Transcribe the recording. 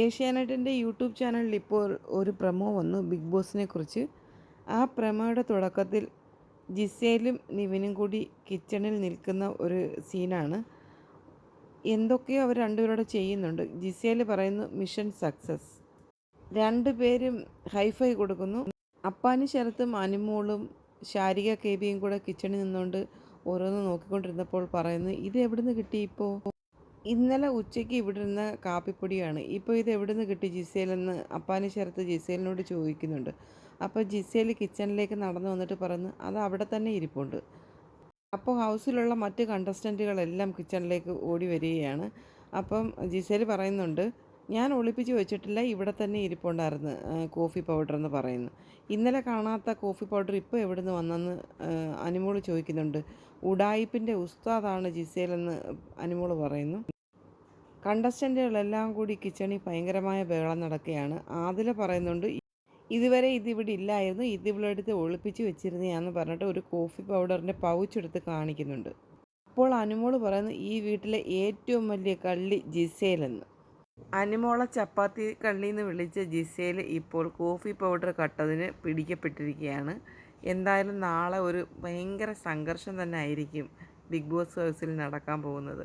ഏഷ്യാനെറ്റിന്റെ YouTube ചാനലിൽ ഇപ്പോൾ ഒരു പ്രമോ വന്നു ബിഗ് ബോസിനെ കുറിച്ച്. ആ പ്രമോയുടെ തുടക്കത്തിൽ ജിസേലും നിവിനും കൂടി കിച്ചണിൽ നിൽക്കുന്ന ഒരു സീനാണ്. എന്തൊക്കെയോ അവർ രണ്ടുപേരോട് ചെയ്യുന്നുണ്ട്. ജിസേൽ പറയുന്നു മിഷൻ സക്സസ്. രണ്ടുപേരും ഹൈഫൈ കൊടുക്കുന്നു. അപ്പാനും ശരത്തും അനുമോളും ശാരിക കെ ബിയും കൂടെ കിച്ചണിൽ നിന്നുകൊണ്ട് ഓരോന്ന് നോക്കിക്കൊണ്ടിരുന്നപ്പോൾ പറയുന്നു ഇത് എവിടുന്ന് കിട്ടി ഇപ്പോൾ ഇന്നലെ ഉച്ചയ്ക്ക് ഇവിടെ ഇരുന്ന കാപ്പിപ്പൊടിയാണ്. ഇപ്പോൾ ഇത് എവിടെ നിന്ന് കിട്ടി ജിസേലെന്ന് അപ്പാനി ശരത്ത് ജിസേലിനോട് ചോദിക്കുന്നുണ്ട്. അപ്പോൾ ജിസേൽ കിച്ചണിലേക്ക് നടന്നു വന്നിട്ട് പറയുന്നു അത് അവിടെ തന്നെ ഇരിപ്പുണ്ട്. അപ്പോൾ ഹൗസിലുള്ള മറ്റ് കണ്ടസ്റ്റന്റുകളെല്ലാം കിച്ചണിലേക്ക് ഓടി വരികയാണ്. അപ്പം ജിസേൽ പറയുന്നുണ്ട് ഞാൻ ഒളിപ്പിച്ച് വെച്ചിട്ടില്ല ഇവിടെ തന്നെ ഇരിപ്പുണ്ടായിരുന്നു കോഫി പൗഡർ എന്ന് പറയുന്നു. ഇന്നലെ കാണാത്ത കോഫി പൗഡർ ഇപ്പോൾ എവിടുന്ന് വന്നെന്ന് അനുമോൾ ചോദിക്കുന്നുണ്ട്. ഉഡായിപ്പിന്റെ ഉസ്താദാണ് ജിസേലെന്ന് അനുമോൾ പറയുന്നു. കണ്ടസ്റ്റന്റുകളെല്ലാം കൂടി കിച്ചണിൽ ഭയങ്കരമായ ബഹളം നടക്കുകയാണ്. ആതിൽ പറയുന്നുണ്ട് ഇതുവരെ ഇതിവിടെ ഇല്ലായിരുന്നു. ഇത് എടുത്ത് ഒളിപ്പിച്ച് വെച്ചിരുന്നതാന്ന് പറഞ്ഞിട്ട് ഒരു കോഫി പൗഡറിന്റെ പൗച്ച് എടുത്ത് കാണിക്കുന്നുണ്ട്. അപ്പോൾ അനുമോൾ പറയുന്നു ഈ വീട്ടിലെ ഏറ്റവും വലിയ കള്ളി ജിസേലെന്ന്. അനുമോളെ ചപ്പാത്തി കള്ളി എന്ന് വിളിച്ച ജിസേൽ ഇപ്പോൾ കോഫി പൗഡർ കട്ടതിന് പിടിക്കപ്പെട്ടിരിക്കുകയാണ്. എന്തായാലും നാളെ ഒരു ഭയങ്കര സംഘർഷം തന്നെ ആയിരിക്കും ബിഗ് ബോസ് ഹൗസിൽ നടക്കാൻ പോകുന്നത്.